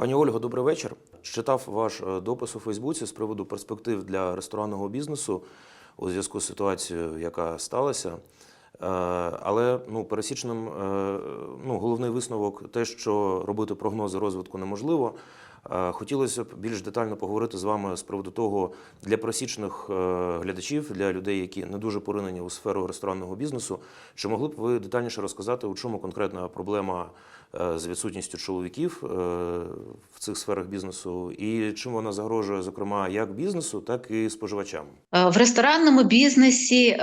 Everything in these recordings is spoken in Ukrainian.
Пані Ольго, добрий вечір. Читав ваш е, допис у Фейсбуці з приводу перспектив для ресторанного бізнесу у зв'язку з ситуацією, яка сталася. Е, Але ну, пересічним е, ну, головний висновок те, що робити прогнози розвитку неможливо. Е, Хотілося б більш детально поговорити з вами з приводу того для пересічних е, глядачів, для людей, які не дуже поринені у сферу ресторанного бізнесу. Чи могли б ви детальніше розказати, у чому конкретна проблема з відсутністю чоловіків в цих сферах бізнесу, і чим вона загрожує, зокрема, як бізнесу, так і споживачам? В ресторанному бізнесі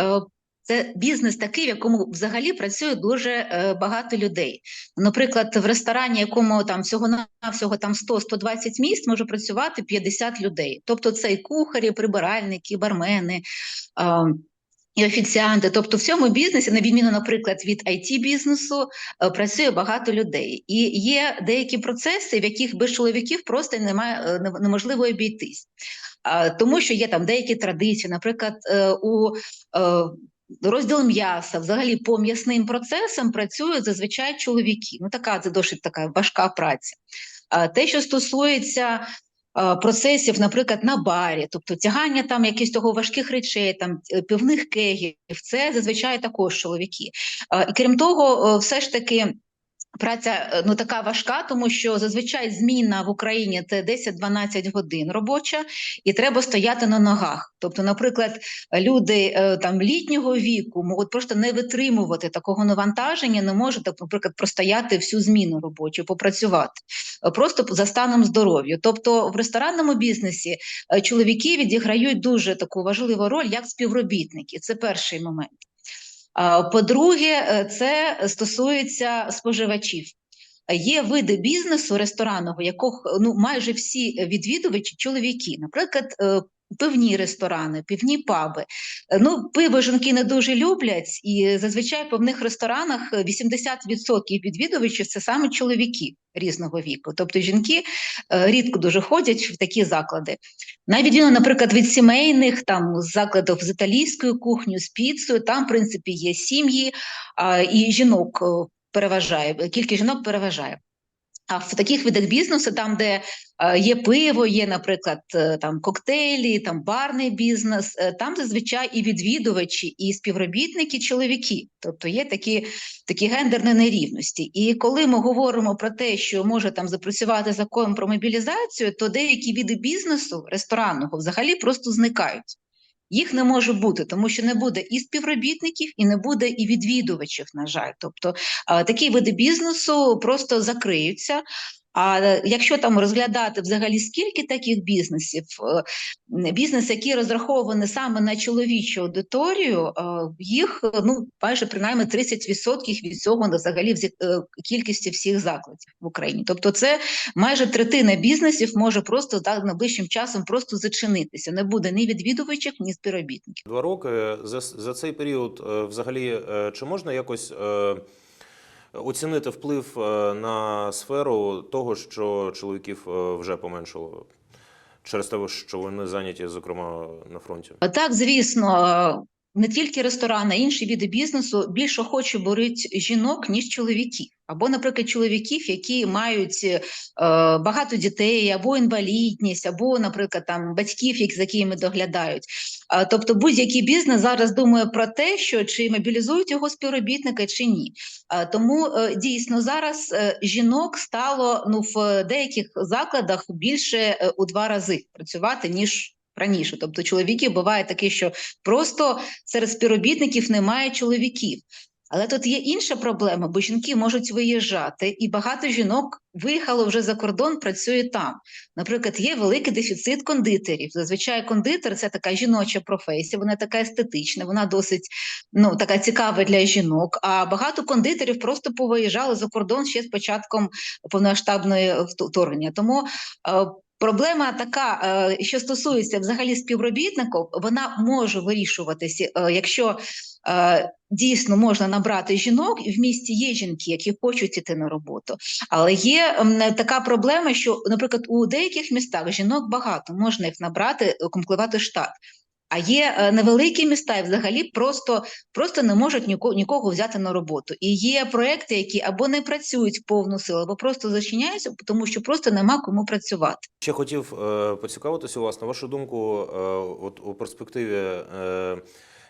це бізнес такий, в якому взагалі працює дуже е, багато людей. Наприклад, в ресторані, якому там всього навсього там 100-120 місць, може працювати 50 людей. Тобто це і кухарі, прибиральники, бармени. І офіціанти, тобто в цьому бізнесі, на відміну, наприклад, від it бізнесу, е, працює багато людей, і є деякі процеси, в яких без чоловіків просто немає е, неможливо обійтись. Тому що є там деякі традиції, наприклад, у розділ м'яса, взагалі по м'ясним процесам працюють зазвичай чоловіки. Ну, така це досить така важка праця. А те, що стосується е, процесів, наприклад, на барі, тобто тягання там якихось того важких речей, там півних пивних кегів, це зазвичай також чоловіки. Е, І крім того, е, все ж таки. Праця е, ну така важка, тому що зазвичай зміна в Україні це 10-12 годин робоча, і треба стояти на ногах. Тобто, наприклад, люди е, там літнього віку можуть просто не витримувати такого навантаження, не можуть, наприклад, простояти всю зміну робочу, попрацювати е, просто за станом здоров'я. Тобто, в ресторанному бізнесі чоловіки відіграють дуже таку важливу роль як співробітники. Це перший момент. По-друге, е, це стосується споживачів. Є види бізнесу ресторанного, якого ну майже всі відвідувачі чоловіки, наприклад, е, пивні ресторани, пивні паби. Е, Ну, пиво жінки не дуже люблять, і зазвичай в певних ресторанах е, 80% відвідувачів це саме чоловіки різного віку. Тобто жінки е, рідко дуже ходять в такі заклади. На відміну, наприклад, від сімейних там закладів з італійською кухнею, з піцею, там, в принципі, є сім'ї, і жінок е, переважає, кількість жінок переважає. А в таких видах бізнесу, там, де е, є пиво, є, наприклад, е, там коктейлі, там барний бізнес, е, там зазвичай і відвідувачі, і співробітники чоловіки. Тобто є такі, такі гендерні нерівності. І коли ми говоримо про те, що може там запрацювати закон про мобілізацію, то деякі види бізнесу ресторанного взагалі просто зникають. Їх не може бути, тому що не буде і співробітників, і не буде і відвідувачів, на жаль. Тобто такі види бізнесу просто закриються. А е, якщо там розглядати взагалі скільки таких бізнесів, е, бізнес, який розрахований саме на чоловічу аудиторію, е, їх ну майже принаймні 30% від цього взагалі кількості всіх закладів в Україні. Тобто, це майже третина бізнесів може просто так найближчим часом просто зачинитися. Не буде ні відвідувачів, ні співробітників. Два роки за, за цей період, взагалі, чи можна якось оцінити вплив е, на сферу того, що чоловіків е, вже поменшало через те, що вони зайняті, зокрема, на фронті? Так, звісно, не тільки ресторани, а інші види бізнесу більше охоче беруть жінок, ніж чоловіків. Або, наприклад, чоловіків, які мають е, багато дітей, або інвалідність, або, наприклад, там батьків, за якими доглядають. А, Тобто будь-який бізнес зараз думає про те, що чи мобілізують його співробітника, чи ні. А, Тому е, дійсно зараз е, жінок стало ну в деяких закладах більше е, у два рази працювати ніж раніше. Тобто, чоловіки буває таке, що просто серед співробітників немає чоловіків. Але тут є інша проблема, бо жінки можуть виїжджати, і багато жінок виїхало вже за кордон, працює там. Наприклад, є великий дефіцит кондитерів. Зазвичай кондитер це така жіноча професія, вона така естетична, вона досить ну така цікава для жінок. А багато кондитерів просто повиїжджали за кордон ще з початком повноштабної вторгнення. Тому е, Проблема така, е, що стосується взагалі співробітників, вона може вирішуватися, е, якщо е, дійсно можна набрати жінок, в місті є жінки, які хочуть іти на роботу. Але є така проблема, що, наприклад, у деяких містах жінок багато, можна їх набрати, комплектувати штат. А є е, невеликі міста, і взагалі просто, просто не можуть нікого, нікого взяти на роботу. І є проекти, які або не працюють в повну силу, або просто зачиняються, тому що просто нема кому працювати. Ще хотів е, поцікавитися у вас, на вашу думку, е, от у перспективі, е,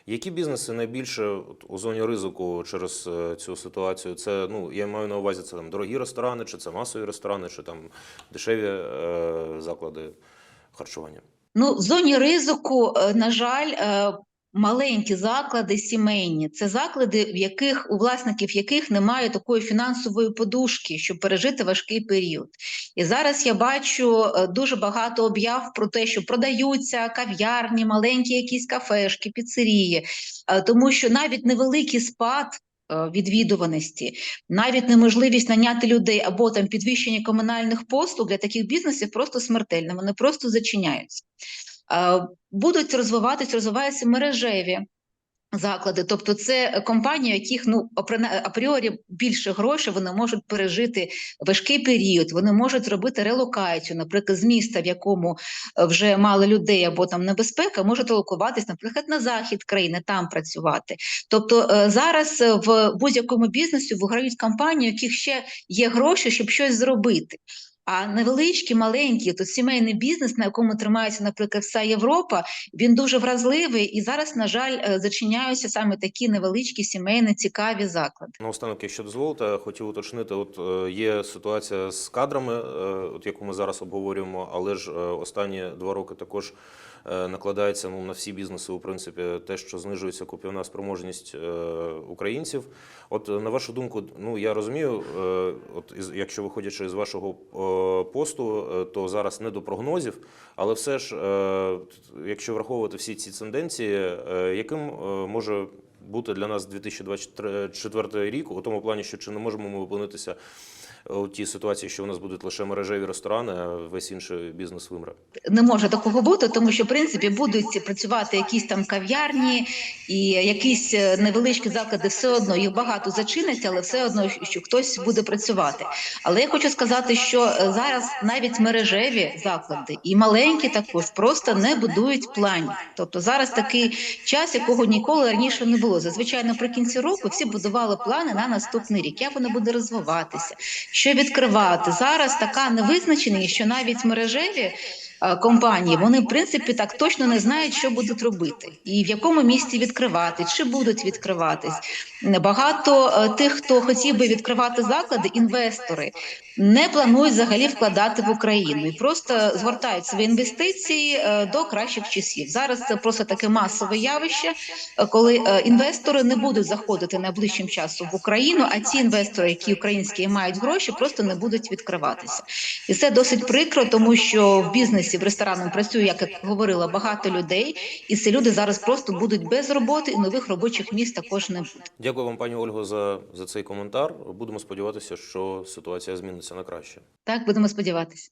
які бізнеси найбільше у зоні ризику через е, цю ситуацію? Це ну я маю на увазі це там дорогі ресторани, чи це масові ресторани, чи там дешеві е, заклади харчування? Ну, в зоні ризику, е, на жаль, е, маленькі заклади сімейні. Це заклади, в яких у власників яких немає такої фінансової подушки, щоб пережити важкий період. І зараз я бачу е, дуже багато об'яв про те, що продаються кав'ярні, маленькі якісь кафешки, піцерії, тому що навіть невеликий спад. Е, Відвідуваності, навіть неможливість наняти людей або там підвищення комунальних послуг для таких бізнесів просто смертельно. Вони просто зачиняються. Е, Будуть розвиватись, розвиваються мережеві заклади. Тобто, це компанії, яких ну апріорі більше грошей, вони можуть пережити важкий період, вони можуть зробити релокацію, наприклад, з міста, в якому е, вже мало людей або там небезпека, можуть релокуватись, наприклад, на захід країни, там працювати. Тобто е, зараз е, в будь-якому бізнесі виграють компанії, у яких ще є гроші, щоб щось зробити. А невеличкі, маленькі, то сімейний бізнес, на якому тримається, наприклад, вся Європа, він дуже вразливий, і зараз, на жаль, е, зачиняються саме такі невеличкі сімейні цікаві заклади. На останок, якщо дозволите, хотів уточнити, от е, є ситуація з кадрами, е, от яку ми зараз обговорюємо, але ж останні два роки також накладається ну, на всі бізнеси, у принципі, те, що знижується купівна спроможність е, українців. От е, на вашу думку, ну я розумію, е, от із, якщо виходячи з вашого е, посту, е, то зараз не до прогнозів, але все ж, е, якщо враховувати всі ці тенденції, е, яким е, може бути для нас 2024 рік у тому плані, що чи не можемо ми опинитися у тій ситуації, що у нас будуть лише мережеві ресторани, а весь інший бізнес вимре. Не може такого бути, тому що в принципі будуть працювати якісь там кав'ярні і якісь е, невеличкі заклади, все одно їх багато зачиниться, але все одно що хтось буде працювати. Але я хочу сказати, що е, зараз навіть мережеві заклади і маленькі також просто не будують планів. Тобто зараз такий час, якого ніколи раніше не було. Зазвичай наприкінці року всі будували плани на наступний рік, як воно буде розвиватися, що відкривати. Зараз така невизначеність, що навіть мережеві. Е, Компанії вони в принципі так точно не знають, що будуть робити, і в якому місці відкривати, чи будуть відкриватись. Багато е, тих, хто хотів би відкривати заклади, інвестори не планують взагалі вкладати в Україну і просто згортають свої інвестиції е, до кращих часів. Зараз це просто таке масове явище, коли інвестори не будуть заходити найближчим часом в Україну, а ті інвестори, які українські мають гроші, просто не будуть відкриватися. І це досить прикро, тому що в бізнесі в ресторанах працює, як я говорила, багато людей, і ці люди зараз просто будуть без роботи, і нових робочих місць також не буде. Дякую вам, пані Ольго, за, за цей коментар. Будемо сподіватися, що ситуація зміниться на краще. Так будемо сподіватися.